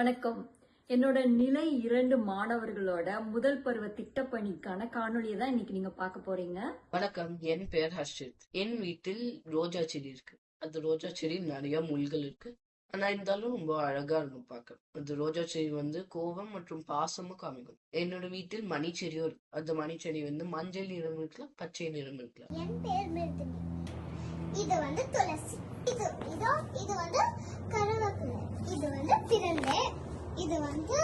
வணக்கம். என்னோட நிலை இரண்டு மாணவர்களோட முதல் பருவ திட்டப்பணிக்கான காணொளியை தான் இன்னைக்கு நீங்க பார்க்க போறீங்க. வணக்கம். என் பெயர் ஹர்ஷித். என் வீட்டில் ரோஜா செடி இருக்கு. அந்த ரோஜா செடி நிறைய முள்கள் இருக்கு. ஆனா இருந்தாலும் ரொம்ப அழகா இருக்கும் பார்க்க. அந்த ரோஜா செடி வந்து கோபம் மற்றும் பாசமும் காமிக்கும். என்னோட வீட்டில் மணி செடியும் இருக்கு. அந்த மணி செடி வந்து மஞ்சள் நிறம் இருக்கலாம் பச்சை நிறம் இருக்கலாம். என் பேர் மிருதுனி. இது வந்து துளசி. இது இதோ இது வந்து இது வந்து பிரண்டை இது வந்து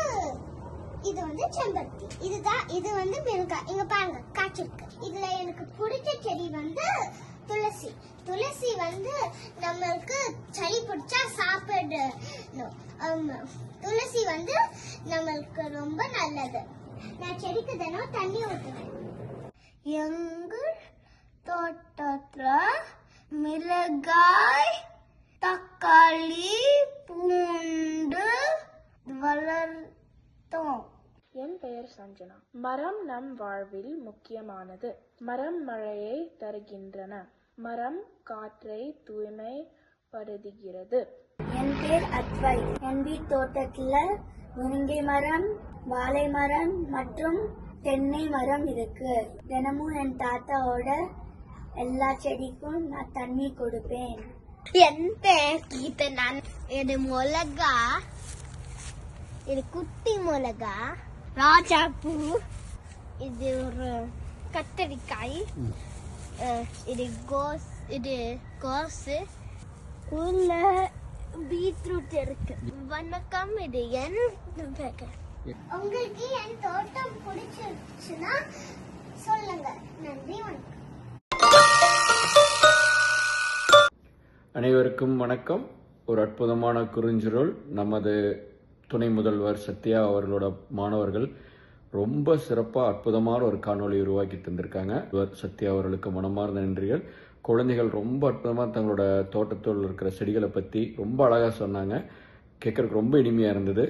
இது வந்து செம்பருத்தி. இதுதான் இது வந்து மிளகாய். இங்க பாருங்க காய்ச்சிருக்கு. இதுல எனக்கு பிடிச்ச செடி வந்து துளசி. துளசி வந்து நம்மளுக்கு சளி பிடிச்சா சாப்பிடணும். துளசி வந்து நம்மளுக்கு ரொம்ப நல்லது. நான் செடிக்கு தினம் தண்ணி ஊற்றுவேன் எங்கள் தோட்டத்துல மிளகாய் தக்காளி பூண்டு வளர்த்தோம். என் பெயர் சஞ்சனா. மரம் நம் வாழ்வில் முக்கியமானது. மரம் மழையை தருகின்றன. மரம் காற்றை தூய்மைப்படுத்துகிறது. என் பேர் அத்வை. என் வீட்டு தோட்டத்துல முருங்கை மரம் வாழை மரம் மற்றும் தென்னை மரம் இருக்கு. தினமும் என் தாத்தாவோட எல்லா செடிக்கும் நான் தண்ணி கொடுப்பேன். என் பேர் கீதனான் இது மிளகா இது குட்டி மிளகா ராஜாப்பூ இது ஒரு கத்தரிக்காய் இது கோஸ் இது கோஸு உள்ள பீட்ரூட் இருக்கு வணக்கம் இது என் உங்களுக்கு என் தோட்டம் பிடிச்சிருச்சுன்னா சொல்லுங்க. நன்றி வணக்கம். அனைவருக்கும் வணக்கம். ஒரு அற்புதமான குறுஞ்சுருள். நமது துணை முதல்வர் சத்யா அவர்களோட மாணவர்கள் ரொம்ப சிறப்பாக அற்புதமான ஒரு காணொளி உருவாக்கி தந்திருக்காங்க. சத்யா அவர்களுக்கு மனமார்ந்த நன்றிகள். குழந்தைகள் ரொம்ப அற்புதமாக தங்களோட தோட்டத்தில் இருக்கிற செடிகளை பற்றி ரொம்ப அழகாக சொன்னாங்க. கேட்குறதுக்கு ரொம்ப இனிமையாக இருந்தது.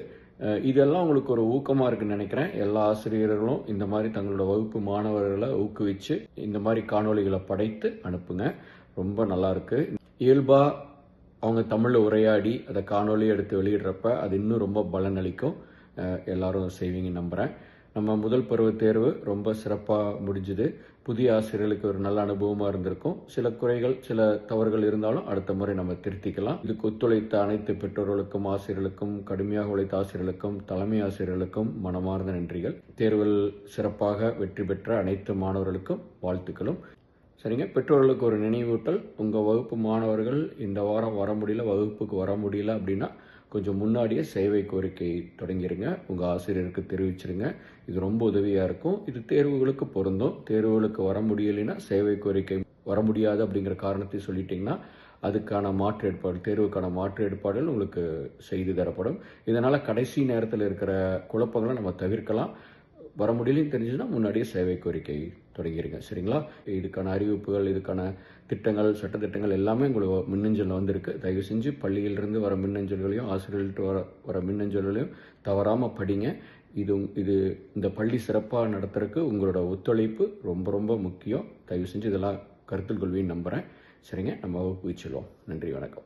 இதெல்லாம் உங்களுக்கு ஒரு ஊக்கமாக இருக்குன்னு நினைக்கிறேன். எல்லா ஆசிரியர்களும் இந்த மாதிரி தங்களோட வகுப்பு மாணவர்களை ஊக்குவிச்சு இந்த மாதிரி காணொளிகளை படைத்து அனுப்புங்க. ரொம்ப நல்லா இருக்கு. இயல்பா அவங்க தமிழில் உரையாடி அதை காணொலி எடுத்து வெளியிடுறப்ப அது இன்னும் ரொம்ப பலன் அளிக்கும் எல்லாரும் செய்வீங்கன்னு நம்புகிறேன் நம்ம முதல் பருவ தேர்வு ரொம்ப சிறப்பாக முடிஞ்சுது. புதிய ஆசிரியர்களுக்கு ஒரு நல்ல அனுபவமாக இருந்திருக்கும். சில குறைகள் சில தவறுகள் இருந்தாலும் அடுத்த முறை நம்ம திருத்திக்கலாம். இதுக்கு ஒத்துழைத்த அனைத்து பெற்றோர்களுக்கும் ஆசிரியர்களுக்கும் கடுமையாக உழைத்த ஆசிரியர்களுக்கும் தலைமை ஆசிரியர்களுக்கும் மனமார்ந்த நன்றிகள். தேர்வில் சிறப்பாக வெற்றி பெற்ற அனைத்து மாணவர்களுக்கும் வாழ்த்துக்களும். சரிங்க? பெற்றோர்களுக்கு ஒரு நினைவூட்டல். உங்கள் வகுப்பு மாணவர்கள் இந்த வாரம் வர முடியல வகுப்புக்கு வர முடியல அப்படின்னா கொஞ்சம் முன்னாடியே சேவை கோரிக்கை தொடங்கிடுங்க உங்கள் ஆசிரியருக்கு தெரிவிச்சிருங்க. இது ரொம்ப உதவியாக இருக்கும். இது தேர்வுகளுக்கு பொருந்தும். தேர்வுகளுக்கு வர முடியலைன்னா சேவை கோரிக்கை வர முடியாது அப்படிங்கிற காரணத்தை சொல்லிட்டீங்கன்னா அதுக்கான மாற்று ஏற்பாடு தேர்வுக்கான மாற்று ஏற்பாடுகள் உங்களுக்கு செய்து தரப்படும். இதனால் கடைசி நேரத்தில் இருக்கிற குழப்பங்களை நம்ம தவிர்க்கலாம். வர முடியலையும் தெரிஞ்சுன்னா முன்னாடியே சேவை கோரிக்கை தொடங்கியிருக்கேன். சரிங்களா? இதுக்கான அறிவிப்புகள் இதுக்கான திட்டங்கள் சட்டத்திட்டங்கள் எல்லாமே உங்களுக்கு மின்னஞ்சலில் வந்திருக்கு. தயவு செஞ்சு பள்ளியிலிருந்து வர மின்னஞ்சல்களையும் ஆசிரியர்கள்ட்ட வர வர மின்னஞ்சல்களையும் தவறாமல் படிங்க. இது உங்- இது இந்த பள்ளி சிறப்பாக நடத்துறதுக்கு உங்களோட ஒத்துழைப்பு ரொம்ப ரொம்ப முக்கியம். தயவு செஞ்சு இதெல்லாம் கருத்தில் கொள்வின்னு நம்புகிறேன் சரிங்க? நம்ம வகுப்புக்கு செல்வோம். நன்றி வணக்கம்.